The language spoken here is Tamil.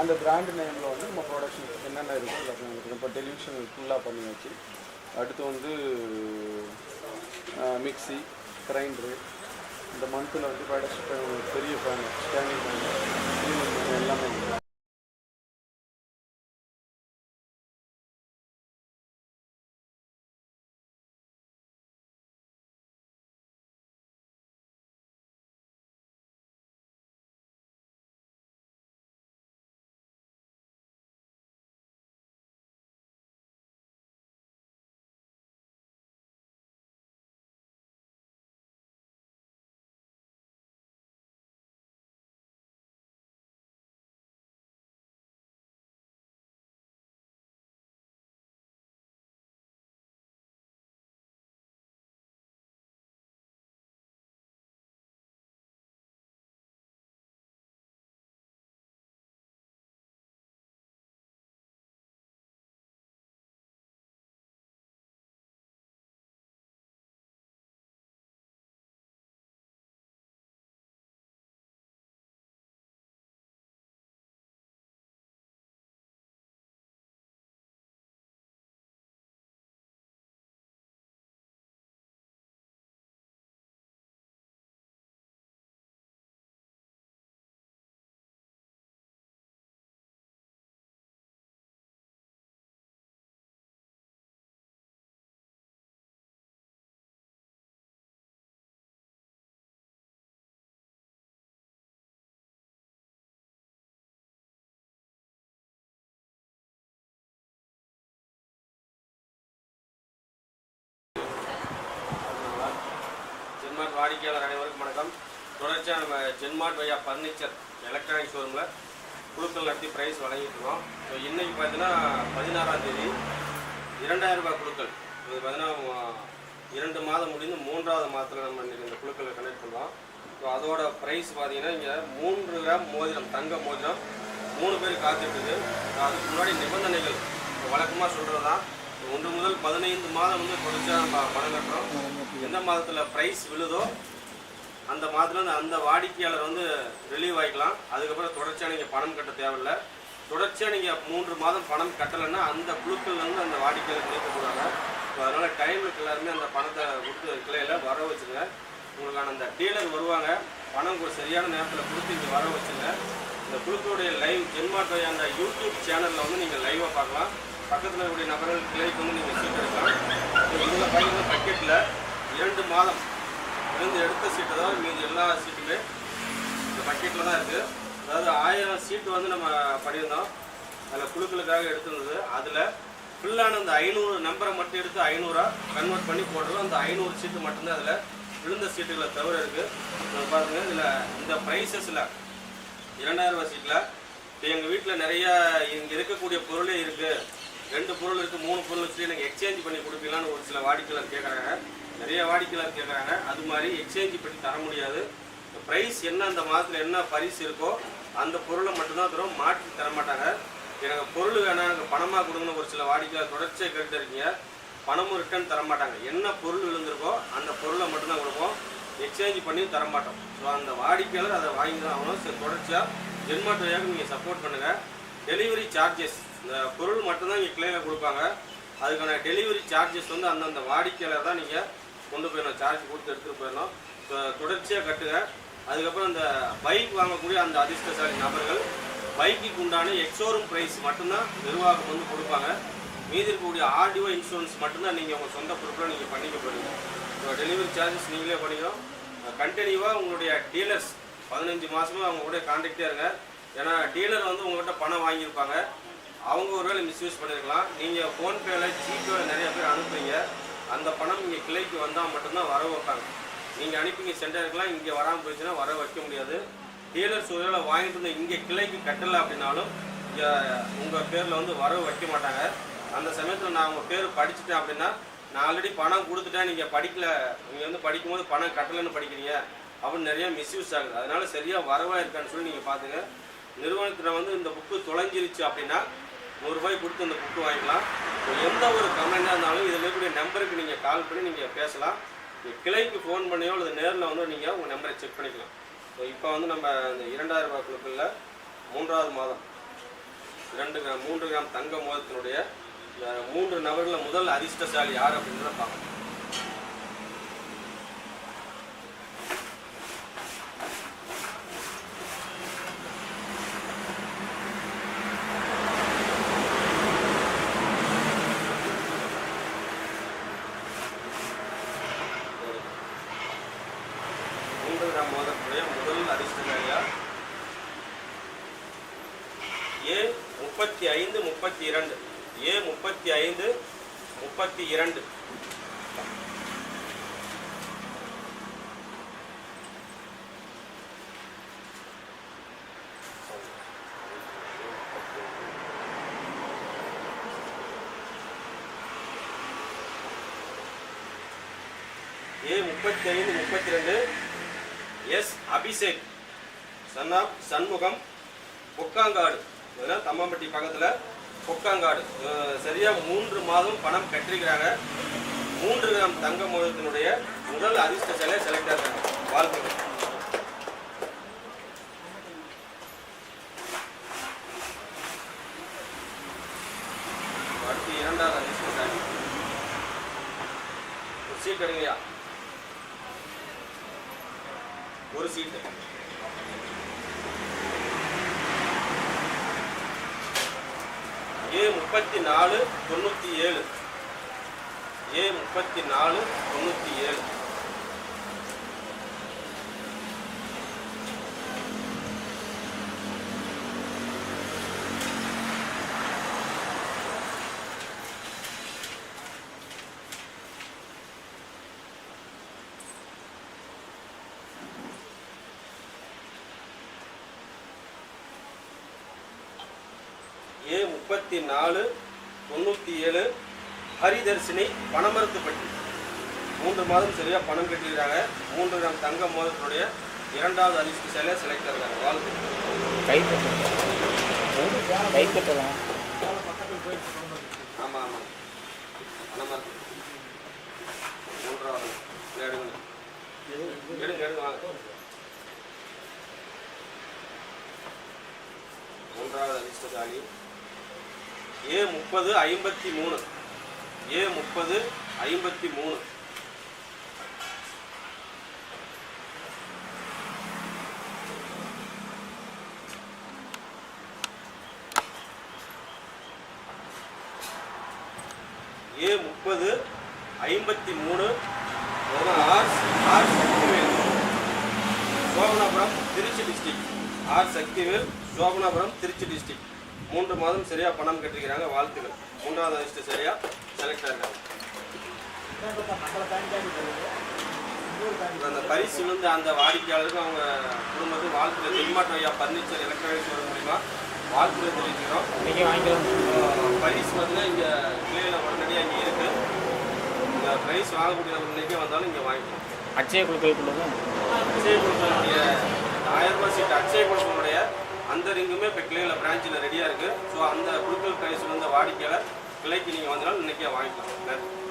அந்த பிராண்ட் நேமில் வந்து நம்ம ப்ரொடக்ஷன் என்னென்ன இருக்கோ எல்லாத்தையும் இப்போ டெலிவிஷன் ஃபுல்லாக பண்ணியாச்சு அடுத்து வந்து மிக்சி கிரைண்டரு இந்த மந்தில் வந்து ப்ராடக்ட் பெரிய ஃபேன் ஸ்டாண்டிங் ஃபேன் எல்லாமே ஜென்மார்ட் வாடிக்கையாளர் அனைவருக்கும் வணக்கம். தொடர்ச்சியாக நம்ம ஜென்மார்ட் வையா ஃபர்னிச்சர் எலக்ட்ரானிக் ஷோரூமில் குழுக்கள் நடத்தி ப்ரைஸ் வழங்கிட்டு இருக்கோம். ஸோ இன்றைக்கி பார்த்தீங்கன்னா பதினாறாம் தேதி. இரண்டாயிரம் ரூபாய் குழுக்கள். இது பார்த்தீங்கன்னா இரண்டு மாதம் முடிந்து மூன்றாவது மாதத்தில் நம்ம இன்றைக்கி இந்த குழுக்களை கனெக்ட் பண்ணுவோம் ஸோ அதோட ப்ரைஸ் பார்த்தீங்கன்னா இங்கே மூன்று கிராம் மோதிரம் தங்க மோதிரம் மூணு பேர் காத்துட்டுருக்கு அதுக்கு முன்னாடி நிபந்தனைகள் வழக்கமாக சொல்கிறது தான் ஒன்று முதல் பதினைந்து மாதம் வந்து தொடர்ச்சியாக நம்ம பணம் கட்டுறோம். எந்த மாதத்தில் ப்ரைஸ் விழுதோ அந்த மாதத்தில் அந்த அந்த வாடிக்கையாளர் வந்து ரிலீவ் ஆகிக்கலாம் அதுக்கப்புறம் தொடர்ச்சியாக நீங்கள் பணம் கட்ட தேவையில்ல. தொடர்ச்சியாக நீங்கள் மூன்று மாதம் பணம் கட்டலைன்னா அந்த குழுக்கள்லேருந்து வந்து அந்த வாடிக்கையாளர் நீக்கக்கூடாது ஸோ அதனால் டைமுக்கு எல்லாருமே அந்த பணத்தை கொடுத்து கிளையில் வர வச்சுங்க. உங்களுக்கான அந்த டீலர் வருவாங்க. பணம் ஒரு சரியான நேரத்தில் கொடுத்து இங்கே வர வச்சுங்க. இந்த குழுக்களுடைய லைவ் ஜென்மாட்டை அந்த யூடியூப் சேனலில் வந்து நீங்கள் லைவாக பார்க்கலாம். பக்கத்தில் உடைய நபர்கள் கிளைக்கு வந்து நீங்கள் சீட் எடுக்கலாம். இந்த இதில் பக்கெட்டில் இரண்டு மாதம் இருந்து எடுத்த சீட்டு தான் மீதி எல்லா சீட்டுமே இந்த பக்கெட்டில் தான் இருக்குது அதாவது ஆயிரம் சீட்டு வந்து நம்ம பண்ணியிருந்தோம். அதில் குழுக்களுக்காக எடுத்திருந்தது. அதில் ஃபுல்லான அந்த ஐநூறு நம்பரை மட்டும் எடுத்து ஐநூறா கன்வெர்ட் பண்ணி போடுறோம் அந்த ஐநூறு சீட்டு மட்டும்தான் அதில் விழுந்த சீட்டுகளை தவிர இருக்குது பாருங்க இதில் இந்த ப்ரைஸஸில் இரண்டாயிரம் ரூபாய் சீட்டில் இப்போ எங்கள் வீட்டில் நிறைய இங்கே இருக்கக்கூடிய பொருளே இருக்குது ரெண்டு பொருள் இருக்குது மூணு பொருள் வச்சு எனக்கு எக்ஸ்சேஞ்ச் பண்ணி கொடுப்பீங்களான்னு ஒரு சில வாடிக்கையாளர் கேட்குறாங்க நிறைய வாடிக்கையாளர் கேட்குறாங்க அது மாதிரி எக்ஸ்சேஞ்ச் பண்ணி தர முடியாது. ப்ரைஸ் என்ன அந்த மாதத்தில் என்ன பரிசு இருக்கோ அந்த பொருளை மட்டும்தான் தரும் மாற்றி தர மாட்டாங்க. எனக்கு பொருள் வேணாம் எனக்கு பணமாக கொடுங்கன்னு ஒரு சில வாடிக்கையாளர் தொடர்ச்சியாக கேட்டுருக்கீங்க பணமும் ரிட்டர்ன் தர மாட்டாங்க. என்ன பொருள் விழுந்திருக்கோ அந்த பொருளை மட்டும்தான் கொடுப்போம். எக்ஸ்சேஞ்ச் பண்ணி தர மாட்டோம். ஸோ அந்த வாடிக்கையாளர் அதை வாங்கி தான் ஆகணும். சரி தொடர்ச்சியாக ஜென்மாட்டோயாக நீங்கள் சப்போர்ட் பண்ணுங்கள் டெலிவரி சார்ஜஸ் இந்த பொருள் மட்டும்தான் இங்கே கிளையில் கொடுப்பாங்க. அதுக்கான டெலிவரி சார்ஜஸ் வந்து அந்தந்த வாடிக்கையாளர் தான் நீங்கள் கொண்டு போயிடணும். சார்ஜ் கொடுத்து எடுத்துகிட்டு போயிடணும். தொடர்ச்சியாக கட்டுங்க. அதுக்கப்புறம் இந்த பைக் வாங்கக்கூடிய அந்த அதிர்ஷ்டசாலி நபர்கள் பைக்குக்கு உண்டான எக்ஸோரூம் ப்ரைஸ் மட்டும்தான் நிர்வாகம் வந்து கொடுப்பாங்க. மீதி இருக்கக்கூடிய ஆர்டிஓ இன்சூரன்ஸ் மட்டும்தான் நீங்கள் உங்கள் சொந்த பொருட்களை நீங்கள் பண்ணிக்க போகிறீங்க டெலிவரி சார்ஜஸ் நீங்களே பண்ணிக்கிறோம் கண்டினியூவாக உங்களுடைய டீலர்ஸ் பதினஞ்சு மாதமாக அவங்க கூட கான்டாக்டே இருங்க. ஏன்னா டீலர் வந்து உங்கள்கிட்ட பணம் வாங்கியிருப்பாங்க. அவங்க ஒருவேளை மிஸ்யூஸ் பண்ணியிருக்கலாம் நீங்கள் ஃபோன்பேயில் ஜிபேவில் நிறைய பேர் அனுப்புறீங்க. அந்த பணம் இங்கே கிளைக்கு வந்தால் மட்டும்தான் வர வைப்பாங்க. நீங்கள் அனுப்பிங்க சென்டருக்குலாம் இங்கே வராமல் போயிடுச்சுன்னா வர வைக்க முடியாது. டீலர்ஸ் ஒருவேளை வாங்கிட்டு வந்து இங்கே கிளைக்கு கட்டலை அப்படின்னாலும் இங்கே உங்கள் பேரில் வந்து வரவு வைக்க மாட்டாங்க. அந்த சமயத்தில் நான் உங்கள் பேர் படிச்சுட்டேன் அப்படின்னா நான் ஆல்ரெடி பணம் கொடுத்துட்டேன். நீங்கள் படிக்கல. நீங்கள் வந்து படிக்கும்போது பணம் கட்டலைன்னு படிக்கிறீங்க. அப்படின்னு நிறைய மிஸ்யூஸ் ஆகுது. அதனால சரியாக வரவா இருக்கான்னு சொல்லி நீங்கள் பார்த்துங்க நிறுவனத்தில் வந்து இந்த புக்கு தொலைஞ்சிருச்சு அப்படின்னா நூறுரூபாய் கொடுத்து அந்த புக்கு வாங்கிக்கலாம். எந்த ஒரு கம்ப்ளைண்டாக இருந்தாலும் இதில் இருக்கக்கூடிய நம்பருக்கு நீங்கள் கால் பண்ணி நீங்கள் பேசலாம். நீங்கள் கிளைக்கு ஃபோன் பண்ணியோ அல்லது நேரில் வந்து நீங்கள் உங்கள் நம்பரை செக் பண்ணிக்கலாம். ஸோ இப்போ வந்து நம்ம இந்த இரண்டாயிரம் ரூபாய் குழுக்களில் மூன்றாவது மாதம். இரண்டு கிராம் மூன்று கிராம் தங்க மோதத்தினுடைய மூன்று நபர்களில் முதல் அதிர்ஷ்டசாலி யார் அப்படின்றத பார்க்கலாம். மூன்று கிராம் மோதக்கூடிய முதல் அதிர்ஷ்டசாலியா ஏ முப்பத்தி ஐந்து முப்பத்தி இரண்டு ஏ முப்பத்தி ஐந்து முப்பத்தி இரண்டு ஏ முப்பத்தி ஐந்து முப்பத்தி ரெண்டு S Abhishek. Son of Shanmugam Pokkangadu. இதெல்லாம் தம்மம்பட்டி பக்கத்தில் பொக்காங்காடு. சரியாக மூன்று மாதம் பணம் கட்டிருக்கிறாங்க. மூன்று கிராம் தங்க மோதத்தினுடைய முதல் அதிர்ஷ்ட சிலை செலக்ட் ஆகிறாங்க வாழ்த்துக்கள். அடுத்து இரண்டாவது அதிர்ஷ்டசாலி ஒரு சீக்கிரங்கய்யா ஒரு சீட்டு ஏ முப்பத்தி நாலு தொண்ணூற்றி ஏழு. ஏ முப்பத்தி நாலு தொண்ணூற்றி ஏழு ஏ முப்பத்தி நாலு தொண்ணூற்றி ஏழு ஹரிதர்ஷினி பணமரத்துப்பட்டி மூன்று மாதம் சரியா பணம் கட்டியிருக்காங்க. மூன்று கிராம் தங்க மோதத்தினுடைய இரண்டாவது அதிர்ஷ்ட சிலை செலக்ட் ஆகிறாங்க வாழ்த்து. கை கை கட்டலாம். ஆமாம் ஆமாம் பணமரத்து மூன்றாவது. எடுங்க. எடுங்க எடுங்க வாங்க. மூன்றாவது அதிர்ஷ்டசாலி ஏ முப்பது ஐம்பத்தி மூணு. ஏ முப்பது ஐம்பத்தி மூணு. ஏ முப்பது ஐம்பத்தி மூணு. R R Sakthivel. Sobanapuram Trichy district R Sakthivel Sobanapuram Trichy district மூன்று மாதம் சரியா பணம் கட்டிருக்கிறாங்க வாழ்த்துக்கள். மூன்றாவது அதிர்ஷ்டம் சரியா செலக்ட் ஆகிறாங்க அந்த பரிசு வந்து அந்த வாடிக்கையாளருக்கு அவங்க குடும்பத்துக்கு வாழ்த்துக்கள் தென்மாட்டு ஐயா பர்னிச்சர் எலக்ட்ரானிக்ஸ் வர மூலிமா வாழ்த்துக்கள் தெரிவிக்கிறோம். இன்னைக்கு வாங்கிக்கலாம் பரிசு பார்த்தீங்கன்னா இங்கே கிளையில் உடனடியாக இங்கே இருக்குது இந்த ப்ரைஸ் வாங்கக்கூடிய இன்னைக்கே வந்தாலும் இங்கே வாங்கிக்கலாம். அச்சய குழுக்களுக்குள்ளது அச்சய குழுக்களுடைய ஆயிரம் ரூபாய் சீட் அச்சய குழுக்களுடைய அந்த ரிங்குமே இப்போ கிளையில் பிரான்ச்சில் ரெடியாக இருக்குது ஸோ அந்த குழுக்கள் ப்ரைஸ் வந்து வாடிக்கையாளர் கிளைக்கு நீங்கள் வந்தாலும் இன்றைக்கே வாங்கிக்கலாம். நன்றி.